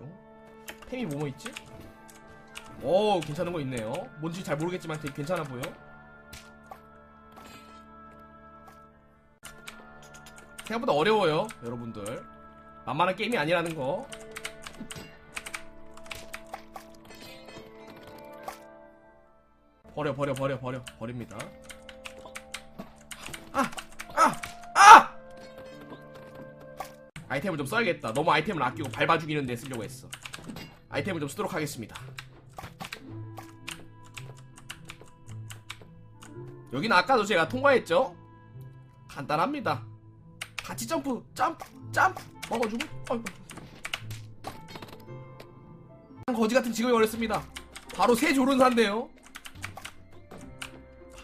중 템이 뭐뭐 있지? 오 괜찮은 거 있네요. 뭔지 잘 모르겠지만 되게 괜찮아 보여. 생각보다 어려워요 여러분들. 만만한 게임이 아니라는 거. 버려 버려 버려 버려. 버립니다. 아! 아이템을 좀 써야겠다. 너무 아이템을 아끼고 밟아 죽이는 데 쓰려고 했어. 아이템을 좀 쓰도록 하겠습니다. 여기는 아까도 제가 통과했죠? 간단합니다. 같이 점프 점프 점프 먹어주고. 어이구. 거지 같은 직업이 어렸습니다. 바로 세조련사인데요.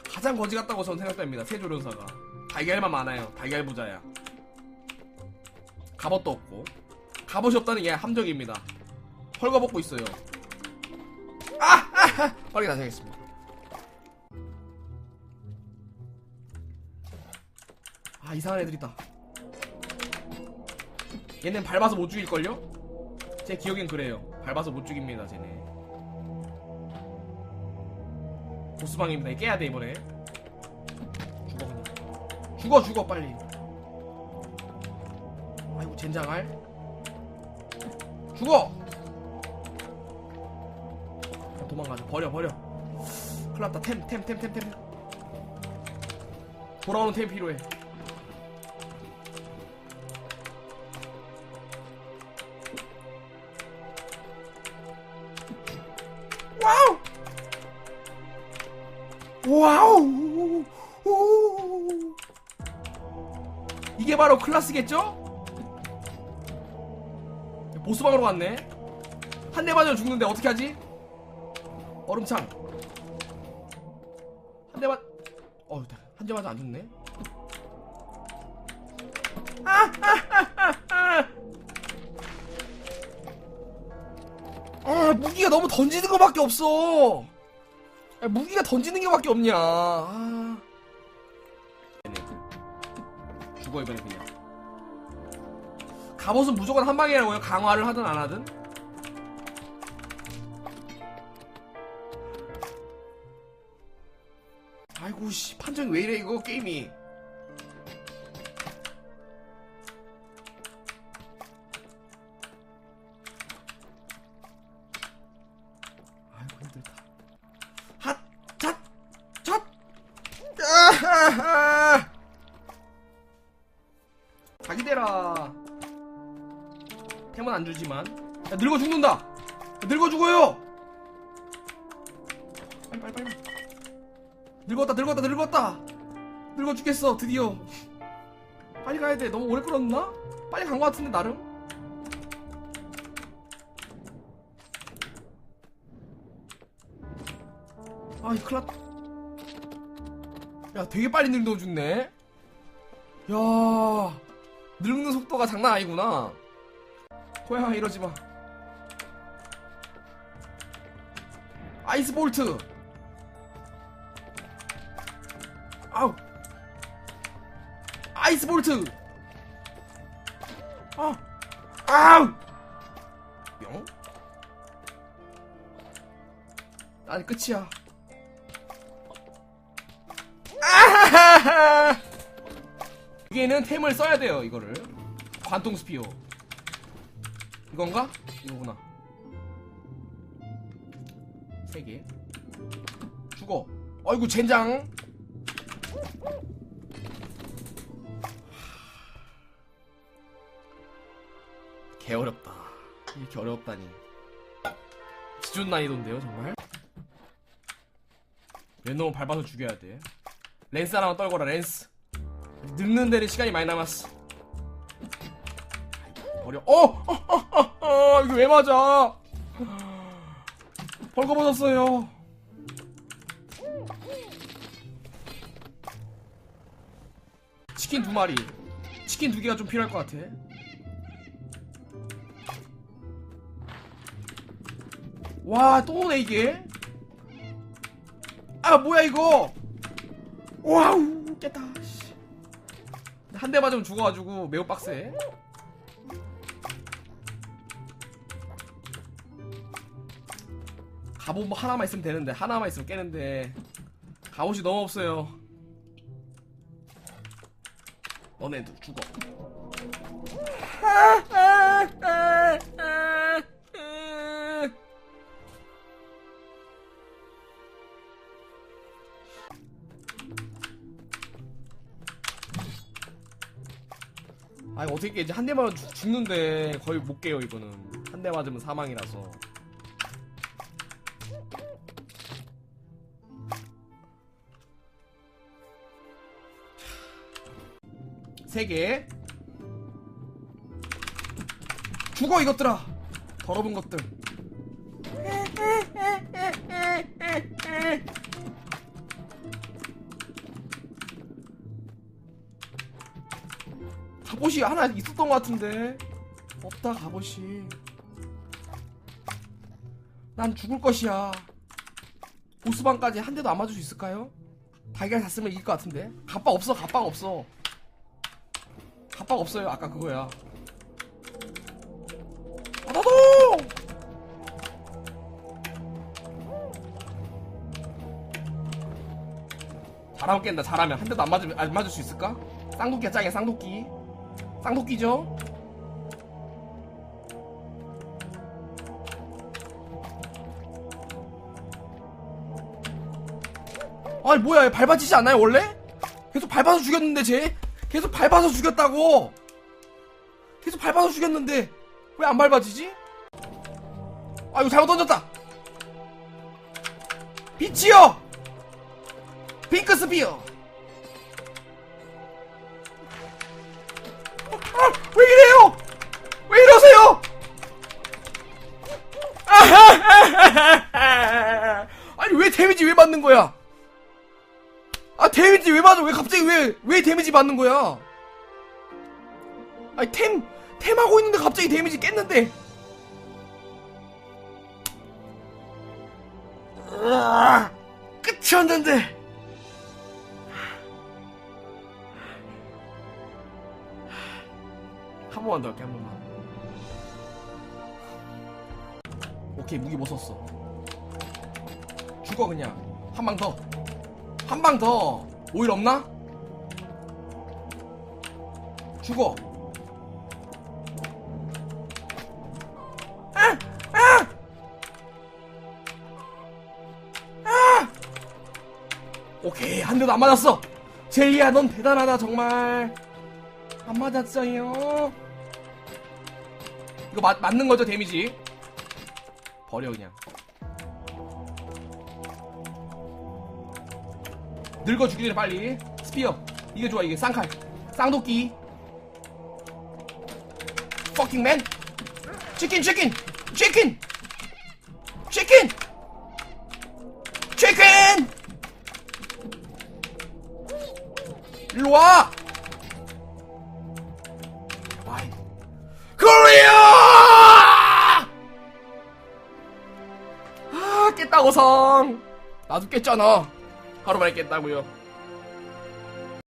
가장 거지 같다고 저는 생각됩니다. 세조련사가. 달걀만 많아요. 달걀 부자야 갑옷도 없고. 갑옷이 없다는 게 함정입니다. 헐거벗고 있어요. 아! 아! 아! 빠르게 다시 하겠습니다. 아 이상한 애들 있다. 얘는 밟아서 못 죽일걸요? 제 기억엔 그래요. 밟아서 못 죽입니다 쟤네. 보스방입니다. 깨야돼 이번에. 죽어 그냥. 죽어 죽어 빨리 아이고 젠장할. 죽어! 그냥 도망가자. 버려 버려. 큰일났다. 템 템 템 템 템. 돌아오는 템 필요해. 와우! 와우! 오. 이게 바로 클라스겠죠? 보스방으로 갔네. 한 대 맞으면 죽는데 어떻게 하지? 얼음창. 한 대 맞... 어, 한대 맞아 안 죽네. 아, 아 무기가 너무 던지는 거밖에 없어. 야, 무기가 던지는 게밖에 없냐. 아. 죽어 이번에 그냥 갑옷은 무조건 한 방이라고요. 강화를 하든 안 하든. 아이고 씨. 판정이 왜 이래 이거 게임이 템은 안 주지만. 야, 늙어 죽는다! 야, 늙어 죽어요! 빨리 빨리 빨리. 늙었다 늙었다 늙었다! 늙어 죽겠어 드디어. 빨리 가야 돼. 너무 오래 끌었나? 빨리 간거 같은데 나름? 아이 큰일 났다. 야 되게 빨리 늙어 죽네. 야 늙는 속도가 장난 아니구나 호야 이러지 마. 아이스 볼트. 아우. 아이스 볼트. 아. 아우. 뿅. 아니 끝이야. 아하하하. 여기에는 템을 써야 돼요 이거를. 관통 스피어 이건가? 이거구나. 세개. 죽어. 아이고 젠장. 개 어렵다. 이렇게 어렵다니. 기준 난이도인데요 정말? 랜덤을 밟아서 죽여야 돼. 랜스 하나만 떨거라 랜스. 늙는 데는 시간이 많이 남았어 버려 어! 어! 어! 어! 어! 이거 왜 맞아 벌거벗었어요 치킨 두 마리 치킨 두 개가 좀 필요할 것 같아 와 또 오네 이게 아 뭐야 이거 와우 깼다 한 대 맞으면 죽어가지고 매우 빡세 갑옷 뭐 하나만 있으면 되는데 하나만 있으면 깨는데. 갑옷이 너무 없어요. 너네도 죽어. 아니 어떻게 깨지? 한 대 맞으면 죽- 죽는데 거의 못 깨요 이거는. 한 대 맞으면 사망이라서 세개. 죽어 이것들아. 더러운 것들. 갑옷이 하나 있었던 것 같은데. 없다 갑옷이. 난 죽을 것이야. 보스방까지 한 대도 안 맞을 수 있을까요? 달걀 샀으면 이길 것 같은데. 갑바 없어 갑바 없어 갑바 없어요 아까 그거야 아 나도 잘하면 깬다 잘하면 한 대도 안 맞을, 안 맞을 수 있을까? 쌍도끼야 짱이야 쌍도끼 쌍도끼죠? 아니 뭐야 얘 밟아지지 않나요 원래? 계속 밟아서 죽였는데 쟤? 계속 밟아서 죽였다고 계속 밟아서 죽였는데 왜 안 밟아지지? 아 이거 잘못 던졌다 빛이요 핑크 스피어 아, 왜 이래요? 왜 이러세요? 아니 왜 데미지 왜 받는 거야? 아 데미지 왜 받아? 왜 갑자기 왜 왜 데미지 받는 거야? 아니 템 템 하고 있는데 갑자기 데미지 깼는데. 끝이었는데. 한 번만 더 할게 한 번만 오케이 무기 못 썼어 죽어 그냥 한 방더 한 방 더 오일 없나? 죽어 아! 아! 아! 오케이 한 대도 안 맞았어 제이야 넌 대단하다 정말 안 맞았어요. 이거 맞, 맞는 거죠, 데미지? 버려, 그냥. 늙어 죽기 전에 빨리. 스피어. 이게 좋아, 이게. 쌍칼. 쌍도끼. 퍼킹 맨. 치킨, 치킨! 치킨! 치킨! 치킨! 일로 와! 와이. 코리아! 아, 깼다고 성. 나도 깼잖아. 하루 만에 깼다고요.